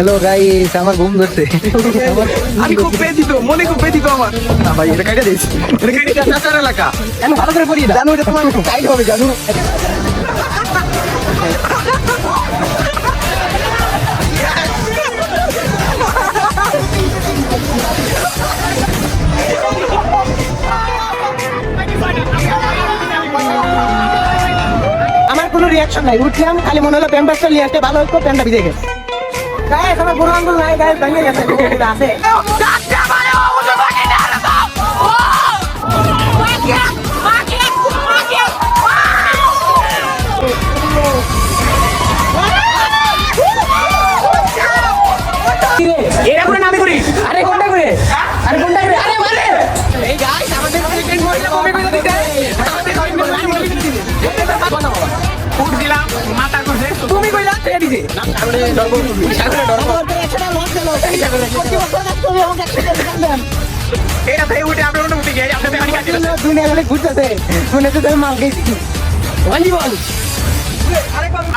Hello guys আমার ঘুম ধরছে। আমি খুব ব্যথিত মনে খুব ব্যথিত আমার। না ভাই এটা কাইটা দিস এটা কাইটা দিস চাচার এলাকা। কেন ভালো করে পড়িয়ে জানো এটা তোমার টাইট হবে জানো। আমার কোনো রিয়াকশন নাই। উঠলাম খালি মনে হলো আসতে ভালো হতো প্যান্টটা ভিজে গেছে। গাইস আমার বুড়ো আঙ্গুল নাই গাইস ভেঙে গেছে আছে? এরা করে নামে করি। আরে কোনটা করে? আরে কোনটা করে? আরে মারে! এই গাইস আমাদের মহিলা কমে করে দিতে।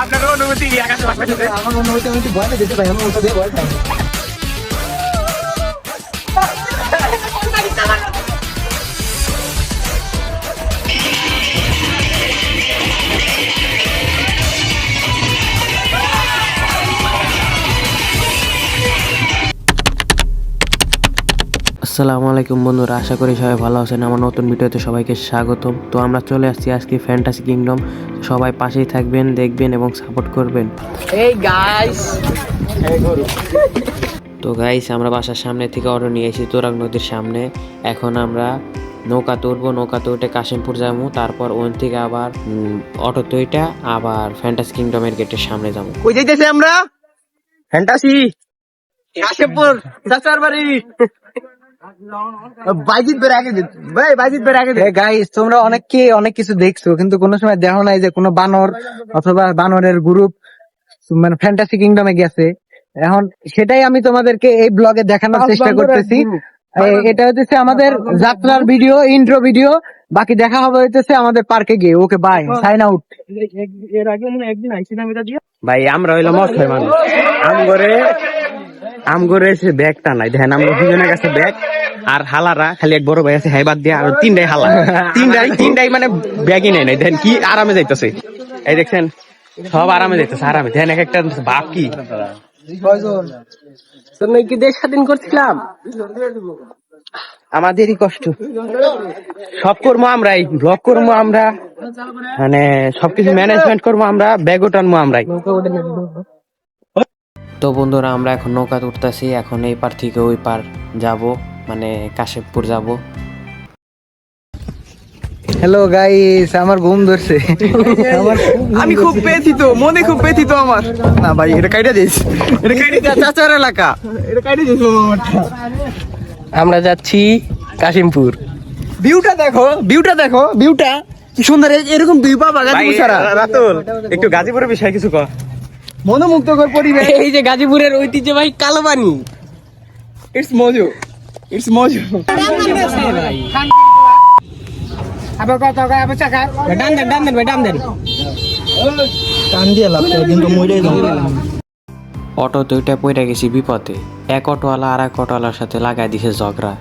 আপনার অনুমতি আমার হচ্ছে আমি ভয় পেয়ে যেতে পারি আমার ওটা দিয়ে ভয় পাই। আসসালামু আলাইকুম বন্ধুরা আশা করি সবাই ভালো আছেন। আমার নতুন ভিডিওতে সবাইকে স্বাগতম। তো আমরা চলে আসছি আজকে ফ্যান্টাসি কিংডম সবাই পাশেই থাকবেন দেখবেন এবং সাপোর্ট করবেন। এই গাইস তো গাইস আমরা বাসার সামনে থেকে অটো নিয়ে এসেছি তোরাগ নদীর সামনে। এখন আমরা নৌকা তুলবো নৌকা তুলতে কাশিমপুর যাব তারপর ওন থেকে আবার অটো তৈটা আবার ফ্যান্টাসি কিংডমের গেটের সামনে যাব। কই যাইতেছে আমরা? ফ্যান্টাসি কাশেপুর চাচার বাড়ি। বাইজিৎ বের আগে ভাই বাইজিৎ বের আগে গাইস তোমরা অনেককে অনেক কিছু দেখছ কিন্তু কোনো সময় দেখো নাই যে কোনো বানর অথবা বানরের গ্রুপ মানে ফ্যান্টাসি কিংডমে গেছে। এখন সেটাই আমি তোমাদেরকে এই ব্লগে দেখানোর চেষ্টা করতেছি। এটা হচ্ছে আমাদের যাত্রার ভিডিও ইন্ট্রো ভিডিও বাকি দেখা হবে হইতেছে আমাদের পার্কে গিয়ে। ওকে বাই সাইন আউট ভাই আমরা হইল মশাই মানুষ। আম করে আম করে এসে ব্যাগটা নাই। দেখেন আমরা দুজনের কাছে ব্যাগ আর হালারা খালি এক বড় ভাই আছে হাইবাদ দিয়ে আর তিনটাই হালা। তিনটাই তিনটাই মানে ব্যাগই নেই নাই। দেখেন কি আরামে যাইতেছে। এই দেখছেন সব আরামে যাইতেছে আরামে। দেখেন এক একটা ভাব কি। কি দেশ স্বাধীন করছিলাম? আমাদেরই কষ্ট। সব করব আমরাই ব্লগ করব আমরা মানে সবকিছু ম্যানেজমেন্ট করব আমরা ব্যাগও টানবো আমরাই। তো বন্ধুরা আমরা এখন নৌকা তুলতেছি এখন এই পার থেকে ওই পার যাব। মানে কাশিমপুর যাব। হ্যালো গাইস আমার ঘুম ধরছে। আমার আমি খুব ব্যথিত মনে খুব ব্যথিত আমার। না ভাই এটা কাইটা দিস এটা কাইটা দিস চাচার এলাকা। এটা কাইটা দিস আমরা যাচ্ছি কাশিমপুর। ভিউটা দেখো ভিউটা দেখো ভিউটা কি সুন্দর এরকম ভিউ পাবা গাজীপুর ছাড়া রাতুল একটু গাজীপুরের বিষয়ে কিছু কর। মনোমুগ্ধকর পরিবেশ। এই যে গাজীপুরের ঐতিহ্যবাহী কালো পানি ইটস মজু। ইটস মজু ডান দেন ডান দেন ভাই ডান দেন অটো দুইটা পইরা গেছি বিপদে এক অটোওয়ালা আর এক অটোওয়ালার সাথে লাগাই দিছে ঝগড়া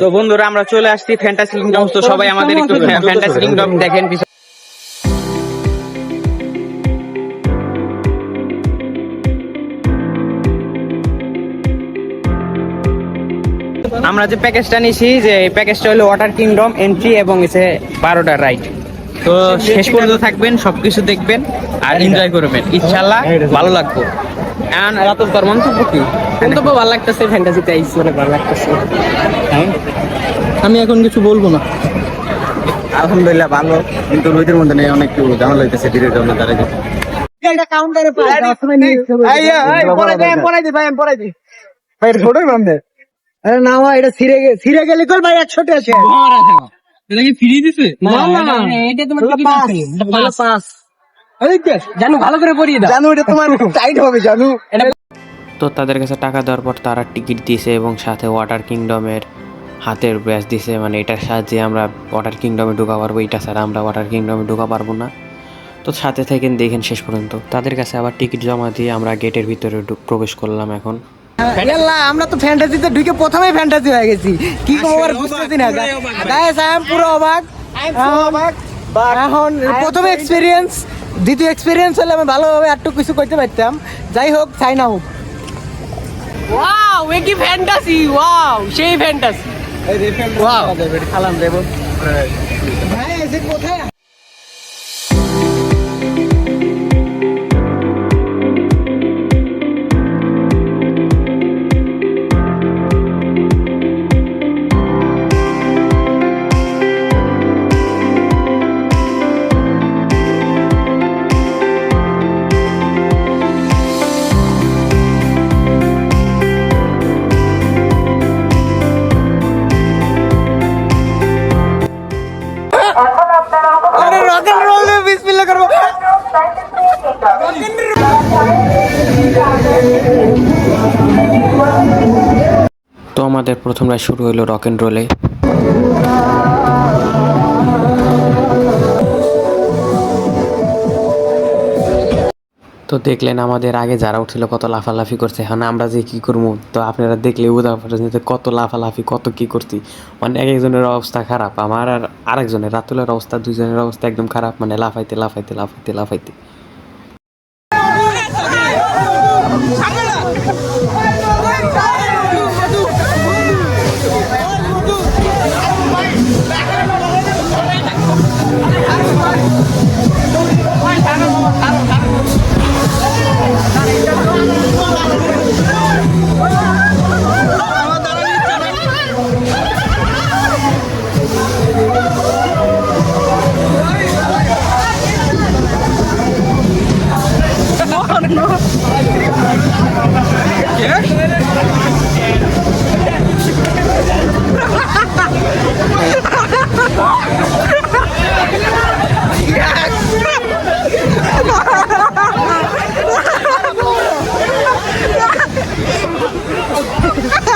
তো বন্ধুরা আমরা চলে আসছি ফ্যান্টাসি কিংডম তো সবাই আমাদের একটু ফ্যান্টাসি কিংডম দেখেন আমরা যে প্যাকেজটা নিয়েছি যে এই প্যাকেজটা হলো ওয়াটার কিংডম এন্ট্রি এবং এসে বারোটা রাইড তো শেষ পর্যন্ত থাকবেন সবকিছু দেখবেন আর এনজয় করবেন। ইনশাল্লাহ ভালো লাগবে। এখন রাতুল তোর মন্তব্য কি ভালো লাগতেছে ফ্যান্টাসিতে আইস অনেক ভালো লাগতেছে। আমি এখন কিছু বলব না। আলহামদুলিল্লাহ ভালো কিন্তু রোদের মধ্যে নেই অনেক ঝামেলা হইতেছে ধীরে জন্য তারা এটা কাউন্টারে পাই ভাই ছোটই বান্ধে আরে না এটা ছিঁড়ে গে ছিঁড়ে গেলে কল ভাই একশো টাকা আছে। এটা কি ফ্রি দিছে? না না এটা তোমার টিকিট আছে। এটা পাস। জানো ভালো করে পড়িয়ে দাও। জানো এটা তোমার টাইট হবে জানো। তো তাদের কাছে টাকা দেওয়ার পর তারা টিকিট দিয়েছে এবং সাথে ওয়াটার কিংডমের হাতের ব্যাস দিছে মানে এটার সাহায্যে আমরা ওয়াটার কিংডমে ঢোকা পারব এটা ছাড়া আমরা ওয়াটার কিংডমে ঢোকা পারব না। তো সাথে থাকেন দেখেন শেষ পর্যন্ত। তাদের কাছে আবার টিকিট জমা দিয়ে আমরা গেটের ভিতরে প্রবেশ করলাম এখন। আমরা তো ফ্যান্টাসিতে ঢুকে প্রথমেই ফ্যান্টাসি হয়ে গেছি। কি করব বুঝতেছি না। গাইস আই এম পুরো অবাক। অবাক এখন প্রথম এক্সপিরিয়েন্স দ্বিতীয় এক্সপিরিয়েন্স হলে আমি ভালোভাবে একটু কিছু করতে পারতাম। যাই হোক চাই না হোক ওয়াও এ কি ফ্যান্টাসি ওয়াও সেই ফ্যান্টাসি ওয়াও খালাম দেব ভাই এসে কোথায় প্রথম রাত শুরু হলো রক অ্যান্ড রোলে তো দেখলেন আমাদের আগে যারা উঠছিল কত লাফালাফি করছে, এখন আমরা যে কি করব? তো আপনারা দেখলে উদাহরণ কত লাফালাফি, কত কি করছি। মানে এক একজনের অবস্থা খারাপ, আমার আর আরেকজনের, রাতুলের অবস্থা দুজনের অবস্থা একদম খারাপ মানে লাফাইতে লাফাইতে লাফাইতে লাফাইতে। তো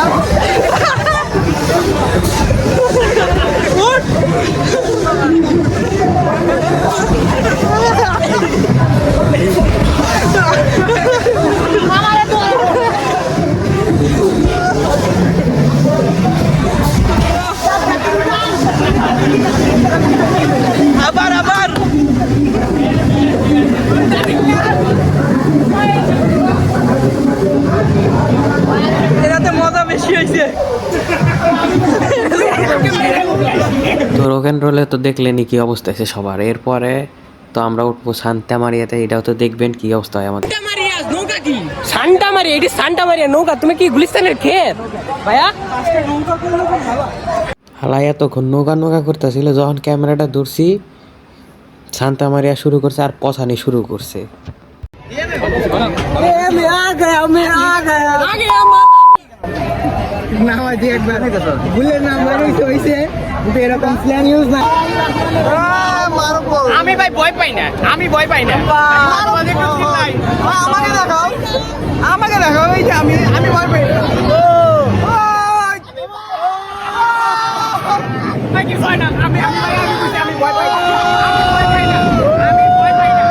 Come on. দেখলেন কি অবস্থা আছে সবার। এরপরে তো আমরা উঠবো সান্তা মারিয়াতে এটাও তো দেখবেন কি অবস্থা হয় আমাদের। সান্তা মারিয়া এটি সান্তা মারিয়া নৌকা তুমি কি গুলিস্তানের খেত? ভাইয়া? হালাই এতক্ষণ নৌকা নৌকা করতেছিল যখন ক্যামেরাটা ধরছি সান্তা মারিয়া শুরু করছে আর পছানি শুরু করছে। না কিন্তু এরকম প্ল্যান ইউজ না। আমি ভাই ভয় পাই না আমি ভয় পাই না। আমাকে দেখাও। আমাকে দেখাও এই যে আমি আমি ভয় পাই। না আমি আমি ভাই আমি বুঝি, আমি ভয় পাই না আমি ভয় পাই না আমি ভয় পাই না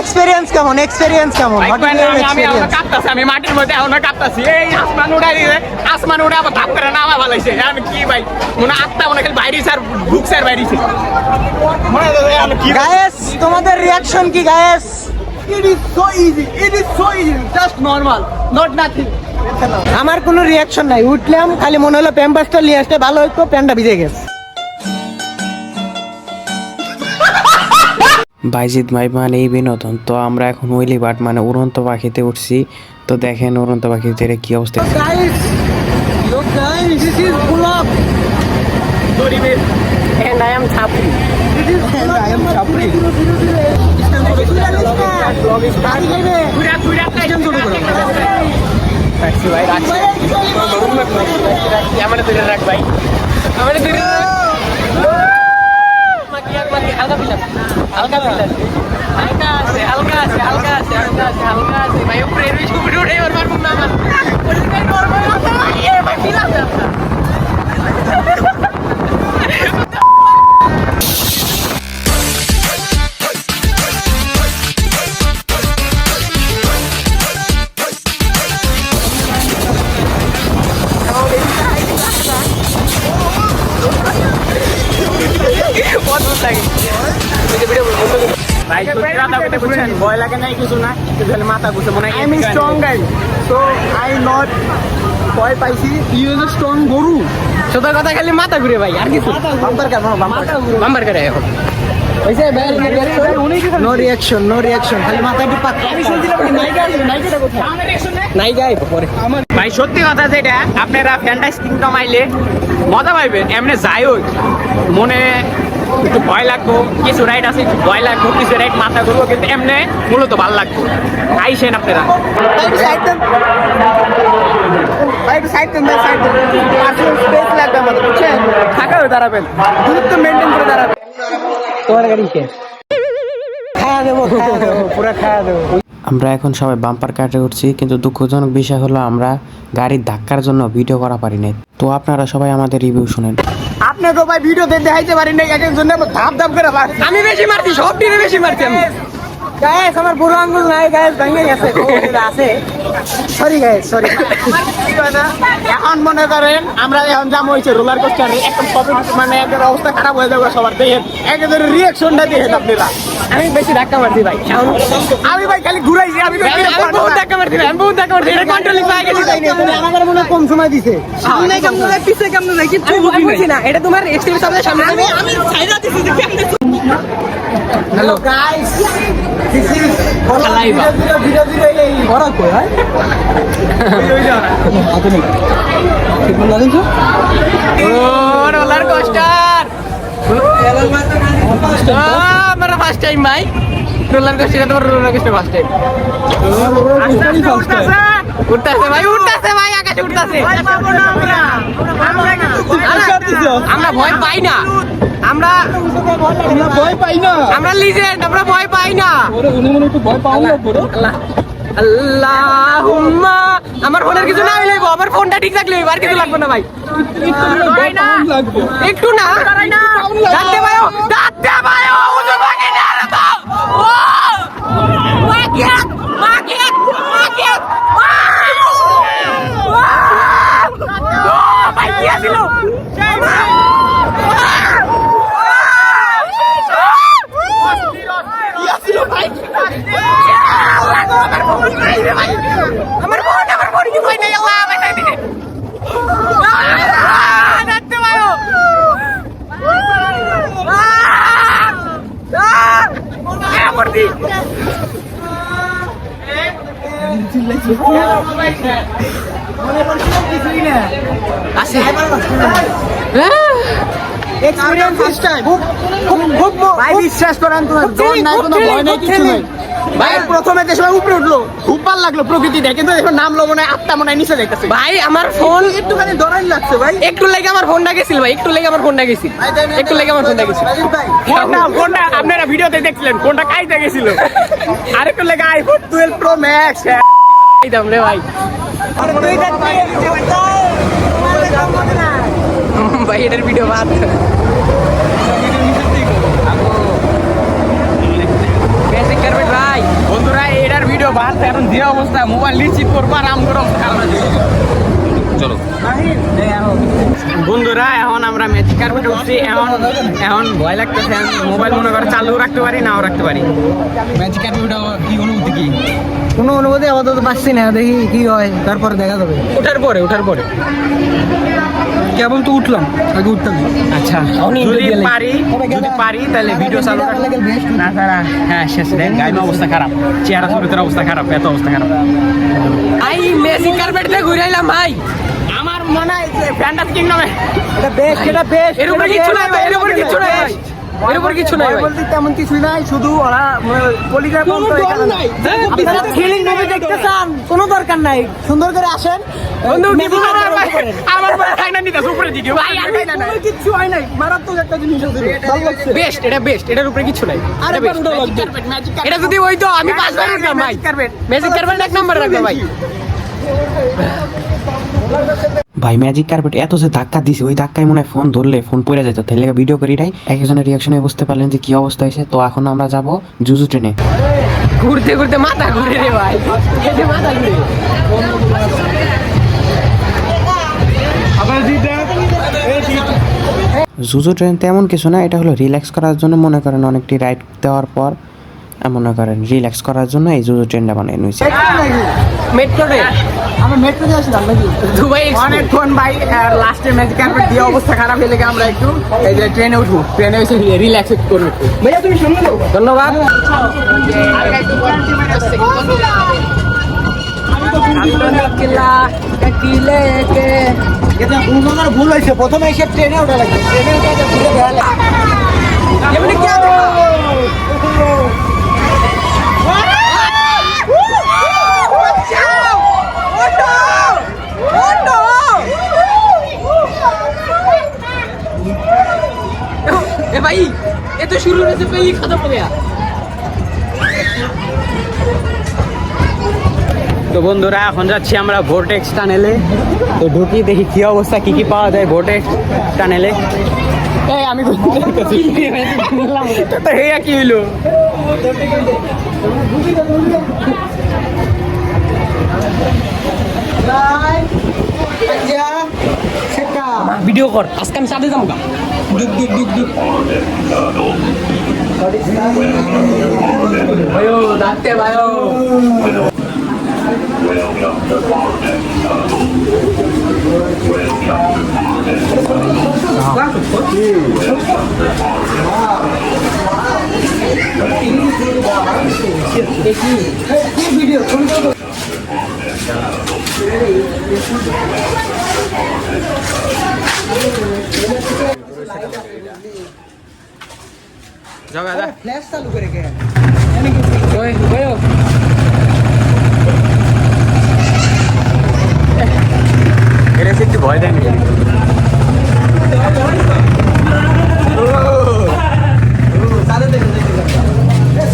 এক্সপেরিয়েন্স কেমন এক্সপেরিয়েন্স কেমন ভাই, What is কয় your না, আমি- আমি কাঁপতাছি, আমি মাটির মধ্যে এখনও কাঁপতাছি। এই আসমান উড়াই দিছে, আসমান উড়ে আবার ধাপ করে নামা ফেলাইছে। আমি কি ভাই, মনে আত্মা মনে খালি বাইরেছে আর ঢুকছে আর বাইরেছে। মনে হয় আমি কি- গায়েস তোমাদের রিয়াকশন কি guys It is so easy, it is so easy, just normal, not nothing. আমার কোনো রিয়াকশন নাই উঠলাম খালি মনে হলো প্যাম্পাসটা নিয়ে আসতে ভালো হতো প্যান্টটা ভিজে গেছে বাইজিৎ ভাই মানে এই বিনোদন। তো আমরা এখন উইলি বাট মানে উড়ন্ত পাখিতে উঠছি। তো দেখেন উড়ন্ত পাখিতে কি অবস্থা। গাইস হালকা পিলার, হালকা পিলার। হালকা আছে, হালকা আছে, হালকা আছে, হালকা আছে, হালকা আছে। ভাই, উপরে এর বেশি উপরে উঠে এবার পারব না আমার। ওরে ভাই, normal আছে, ভাই, এ ভাই, feel আছে আপনার। কথা বলতে ভয় লাগে নাই কিছু না কিন্তু মাথা ঘুরছে মনে হয় I am strong guy so I not ভয় পাইছি। ইউ ইজ স্ট্রং গরু সত্য কথা খালি মাথা ঘুরে ভাই আর কিছু বাম্পার করে এখন। নো রিয়াকশন নো রিয়াকশন খালি মাথা একটু পাক। আমি শুনছিলাম নাইকা আইবো পরে। ভাই সত্যি কথা যেটা আপনারা ফ্যান্টাস কিংডম আইলে মজা পাইবেন এমনি যাই হোক। মনে একটু ভয় লাগবো কিছু রাইড আছে একটু ভয় লাগবো কিছু রাইড মাথা করব কিন্তু এমনি মূলত ভালো লাগবো। আইসেন আপনারা। থাকা দাঁড়াবেন। দূরত্ব মেনটেন করে তোমার গাড়ি কে? আমরা এখন সবাই বাম্পার কাটে উঠছি কিন্তু দুঃখজনক বিষয় হলো আমরা গাড়ির ধাক্কার জন্য ভিডিও করা পারি নাই। তো আপনারা সবাই আমাদের রিভিউ শুনেন। আপনাকে ভাই ভিডিওতে দেখাইতে পারি না এক একজন ধাপ ধাপ করে মারছি। আমি বেশি মারছি সব টিমে বেশি মারছি আমি। গায়েস আমার বুড়ো আঙ্গুল নাই গায়ে ভেঙে গেছে। আছে। সরি গায়েস সরি এখন মনে করেন আমরা এখন জাম হয়েছে রোলার কোস্টারে একদম কপি মানে একদম অবস্থা খারাপ হয়ে যাবে সবার দেখেন একেবারে রিয়াকশনটা দেখেন আপনারা। আমি বেশি ধাক্কা মারছি ভাই। আমি ভাই খালি ঘুরাইছি আমি বহুত ধাক্কা মারছি ভাই, আমি বহুত ধাক্কা মারছি। এটা কন্ট্রোলিং পাই গেছি আমার মনে কম সময় দিছে। সামনে কেমন যায় পিছে কেমন যায় কিছু বুঝি না এটা তোমার এক্সট্রিম সামনে সামনে আমি আমি সাইডা দিছি কেমনে হ্যালো গাইস দিস ইজ খালাইবা। ধীরে ধীরে এই বড় কই হয় ঠিক বলা দিছো ও রোলার কোস্টার আমার ফার্স্ট টাইম ভাই রোলার কোস্টার তোমার রোলার কোস্টার ফার্স্ট টাইম উঠতাছে ভাই উঠতাছে ভাই আকাশে উঠতাছে। আমরা ভয় পাই না। আমরা ভয় পাই না। আমরা লিজেন্ড আমরা ভয় পাই না। আল্লাহুম্মা। আমার ফোনের কিছু না হইলে আমার ফোনটা ঠিক থাকলে আর কিছু লাগবে না ভাই। একটু না। দাঁতে ভাইও দাঁতে ভাইও উজু ভাগে না রে বাপ ও মাকিয়াত মাকিয়াত মাকিয়াত ও আছিল আমার ফোন আমার ফোন কি কই নাই আল্লাহ বাঁচাই দিছে দাঁতে ভাইও আমার দি ভাই বিশ্বাস করেন তোমার জন নাই কোনো ভয় নাই কিছু নাই ভাই প্রথমে যে সময় উপরে উঠল খুব ভালো লাগল প্রকৃতিটা কিন্তু এখন নামলো মনে হয় আত্মা মনে হয় নিচে দেখতেছে ভাই আমার ফোন একটুখানি দরাই লাগছে ভাই একটু লেগে আমার ফোনটা গেছিল ভাই একটু লেগে আমার ফোনটা গেছিল একটু লেগে আমার ফোনটা গেছিল ফোনটা ফোনটা আপনারা ভিডিওতে দেখছিলেন ফোনটা কাইতে গেছিল আর একটু লেগে আইফোন টুয়েলভ প্রো ম্যাক্স দাম রে ভাই ভাই এটার ভিডিও বাদ। ভাই। বন্ধুরা, এটার ভিডিও বাদ, এখন যে অবস্থা, মোবাইল নিশ্চিত করব আরাম করো চলো। বন্ধুরা এখন আমরা ম্যাজিক কার্পেট উঠছি এখন এখন ভয় লাগতেছে মোবাইল মনে করে চালু রাখতে পারি নাও রাখতে পারি। ম্যাজিক কার্পেট কি অনুভূতি কি? কোনো অনুমতি আপাতত পাচ্ছি না দেখি কি হয় তারপর দেখা যাবে। ওঠার পরে ওঠার পরে। কেবল তো উঠলাম আগে উঠতাম। আচ্ছা যদি পারি যদি পারি তাহলে ভিডিও চালু না তারা হ্যাঁ শেষ দেন গাইন অবস্থা খারাপ। চেহারা শরীরের অবস্থা খারাপ এত অবস্থা খারাপ। আই ম্যাজিক কার্পেট দিয়ে ঘুরে আইলাম ভাই? মনে হয় ফ্যান্টাস কিংডমে এটা বেস্ট এটা বেস্ট এর উপরে কিছু নাই এর উপরে কিছু নাই এর উপরে কিছু নাই বলতে তেমন কিছুই নাই শুধু ওরা পলিগ্রাফ আপনারা থ্রিলিং মুভি দেখতে চান কোনো দরকার নাই। সুন্দর করে আসেন বন্ধু উপরে। আমার পরে ফাইনাল নিতে উপরে দিকে ভাই আর ফাইনাল হয় নাই মারাত্মক একটা জিনিস আছে। বেস্ট এটা বেস্ট এটার উপরে কিছু নাই। আরে এটা যদি ওই তো আমি ভাই। ম্যাজিক কার্পেট এক নম্বর রাখব ভাই। ভাই ম্যাজিক কার্পেট এত যে ধাক্কা দিছে ওই ধাক্কায় মনে হয় ফোন ধরলে ফোন পড়ে যেত তাহলে ভিডিও করি নাই। একজনের রিয়াকশনে বুঝতে পারলেন যে কি অবস্থা হয়েছে। তো এখন আমরা যাব জুজু ট্রেনে ঘুরতে ঘুরতে মাথা ঘুরে রে ভাই। মাথা ঘুরে। জুজু ট্রেন তেমন কিছু না এটা হলো রিল্যাক্স করার জন্য মনে করেন অনেকটি রাইড দেওয়ার পর মনে করেন রিল্যাক্স করার জন্য এই জুজু ট্রেনটা বানিয়ে নিয়েছে। মেট্রো রে আমরা মেট্রো দিয়ে আসলাম নাকি? দুবাই অনেকক্ষণ ভাই লাস্টে ম্যাজিক কার্পেট দিয়ে অবস্থা খারাপ হয়ে লেগে আমরা একটু এই যে ট্রেনে উঠবো। ট্রেনে এসে রিল্যাক্স করব ভাইয়া তুমি সামনে দাও ধন্যবাদ। ভুল হয়েছে। প্রথমে এসে ট্রেনে ওঠা লাগবে। ট্রেনে উঠে ঘুরে বেড়া লাগবে तो शुरू होने से पहले ही खत्म हो गया তো বন্ধুরা এখন যাচ্ছি আমরা ভোটেক্স টানেলে তো ঢুকি দেখি কি অবস্থা কি কি পাওয়া যায় ভোটেক্স টানেলে এই আমি তো তো হেয়া কি হইলো ভিডিও কর আজকে আমি সাথে যাব দুক দুক দুক দুক ভাইও ডাকতে ভাইও যাও দাদা। ফ্ল্যাশ চালু করে কে? ওই ভাইও এটা একটু ভয় দেয় নাকি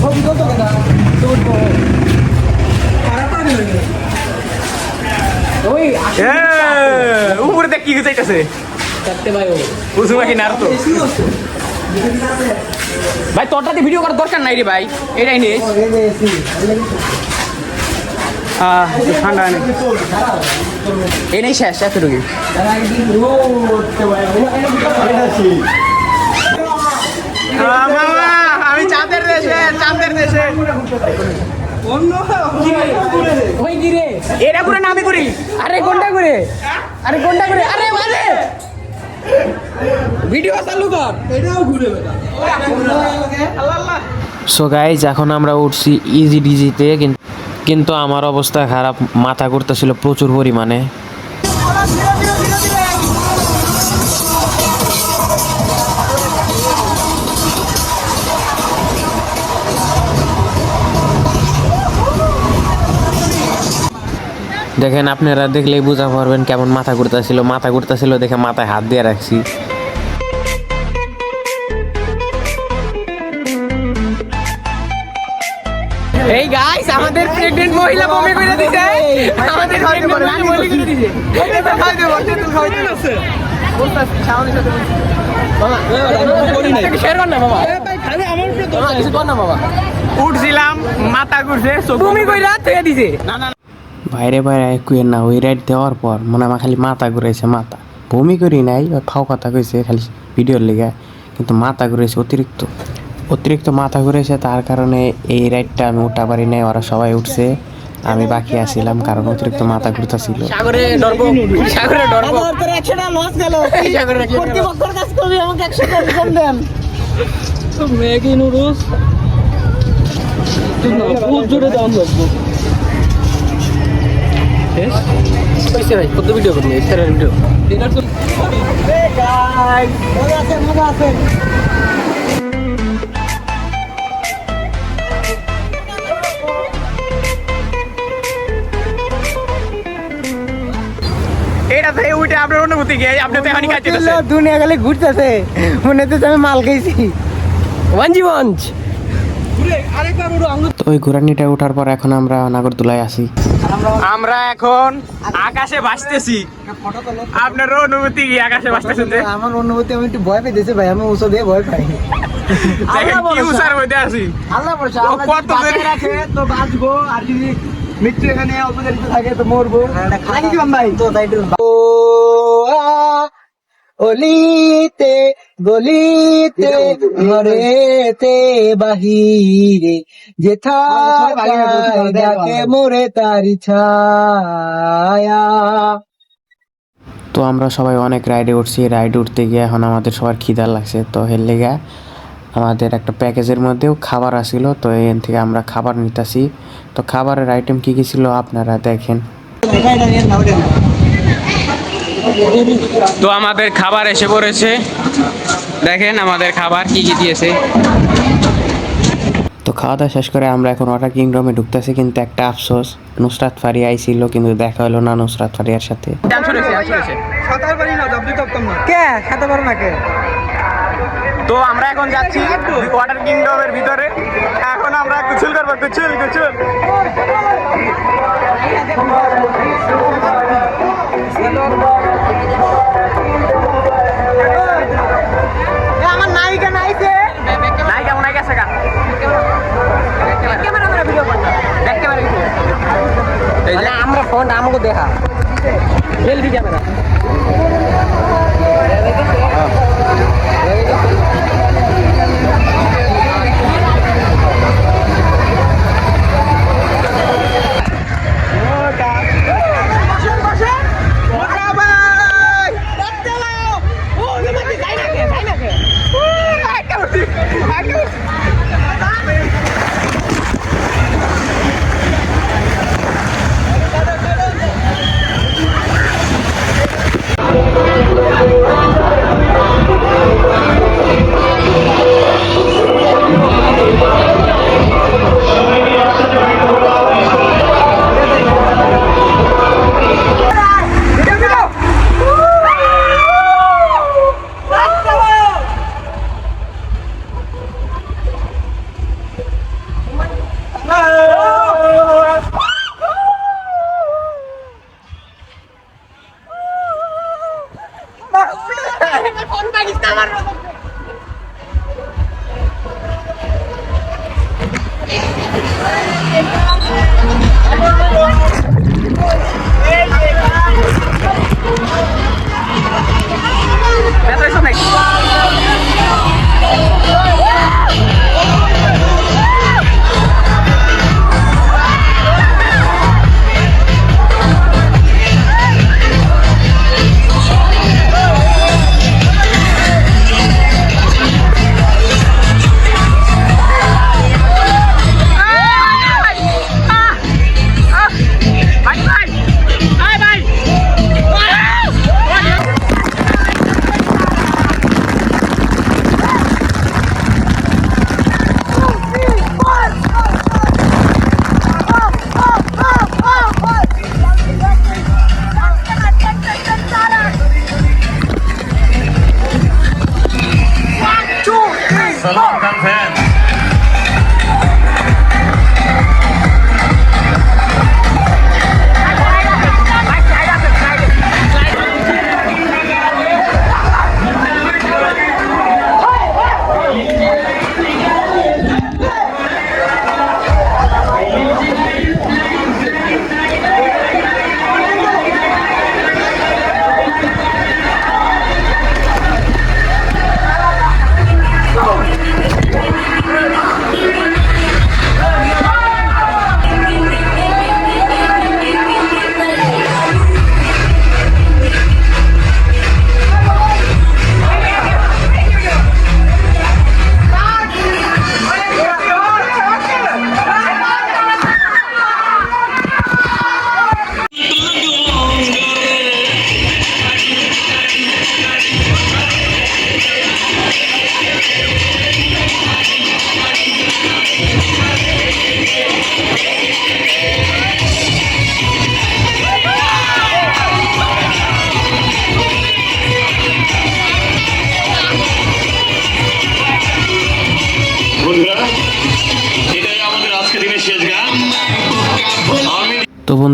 ছবি কত কেনা। ওই উপরে দেখ কি নার ভাই তোরটাতে ভিডিও করার দরকার নাই রে ভাই। এটাই নে। ঠান্ডা শেষ এতটুকু আমি চাঁদের দেশে চাঁদের দেশে। রে এটা করে নামে করি। আরে কোনটা করে? আরে কোনটা করে? আরে মাঝে ভিডিও চালু কর। এটাও ঘুরে সো গাইজ এখন আমরা উঠছি ইজি ডিজিতে কিন্তু আমার অবস্থা খারাপ মাথা করতেছিল প্রচুর পরিমাণে। দেখেন আপনারা দেখলেই বুঝা পারবেন কেমন মাথা ঘুরতেছিল মাথা ঘুরতেছিল দেখে মাথায় হাত দিয়ে রাখছি এই গাইস আমাদের প্রেগন্যান্ট মহিলা বমি করে দিছে আমাদের pregnant মহিলা বমি করে দিছে এটা তো খাই দেব তুই খাই দে মামা শেয়ার কর না মামা ভাই খালি আমার উপরে কর না বাবা উঠছিলাম মাথা ঘুরছে কইরা থেকে দিছে বাইরে বাইরে কুয়ের না ওই রাইড দেওয়ার পর মনে হয় আমার খালি মাথা ঘুরাইছে মাথা। বমি করি নাই ওই ফাও কথা কইছে খালি ভিডিওর লেগে কিন্তু মাথা ঘুরেছে অতিরিক্ত। অতিরিক্ত মাথা ঘুরেছে তার কারণে এই রাইডটা আমি উঠা পারি নাই ওরা সবাই উঠছে আমি বাকি আছিলাম কারণ অতিরিক্ত মাথা ঘুরতেছিল। সাগরে ডরবো সাগরে ডরবো। তোর একশোটা লস গেল। সাগরে একশো টাকা loss। কর্তৃপক্ষের কাজ করবি আমাকে একশো টাকা কম দেন। ম্যাগি নুডলস বহুত জোরে দাম লাগবে কইছে ভাই কত ভিডিও করবি ইফতারের ভিডিও এটা থেকে উঠে আপনার অনুভূতি কি? আপনি তো এখনই দুনিয়া ঘুরতেছে। মনে হচ্ছে আমি মাল খাইছি। ওয়ানজি ওয়াঞ্জ তো ওই ঘোরানিটা ওঠার পর এখন আমরা নাগরদোলায় আসি আমরা এখন আকাশে ভাসতেছি। আপনার অনুভূতি কি আকাশে ভাসতেছেন? আমার অনুভূতি আমি একটু ভয় পেতেছি ভাই আমি ওষুধ দিয়ে ভয় পাই। দেখেন কি মধ্যে আছি। আল্লাহ ভরসা কত রাখে তো বাঁচবো আর যদি মৃত্যু এখানে অল্প থাকে তো মরবো। নাকি কি ভাই? তো তাই ও অলিতে গলিতে ঘরেতে বাহিরে যেথা ডাকে মোরে তারি ছায়া। তো আমরা সবাই অনেক রাইডে উঠছি রাইড উঠতে গিয়ে এখন আমাদের সবার খিদা লাগছে। তো হের লেগে আমাদের একটা প্যাকেজের মধ্যেও খাবার আসছিল তো এখান থেকে আমরা খাবার নিতেছি। তো খাবারের আইটেম কী কী ছিল আপনারা দেখেন। তো আমাদের খাবার এসে পড়েছে। দেখেন আমাদের খাবার কি কি দিয়েছে। তো খাওয়া দাওয়া শেষ করে আমরা এখন ওয়াটার কিংডমে ঢুকতেছি কিন্তু একটা আফসোস নুসরাত ফারি আইছিল কিন্তু দেখা হলো না নুসরাত ফারিয়ার সাথে। তো আমরা এখন যাচ্ছি ওয়াটার কিংডমের ভিতরে। এখন আমরা কুচুল করব কুচুল কুচুল আমার যে আমরা ফোন আমাকে দেখা। সেলফি ক্যামেরা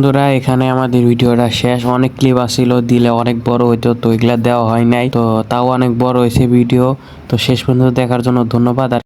বন্ধুরা, এখানে আমাদের ভিডিওটা শেষ। অনেক ক্লিপ আসিল, দিলে অনেক বড় হইতো, তো এগুলা দেওয়া হয় নাই। তো তাও অনেক বড় হয়েছে ভিডিও। তো শেষ পর্যন্ত দেখার জন্য ধন্যবাদ। আর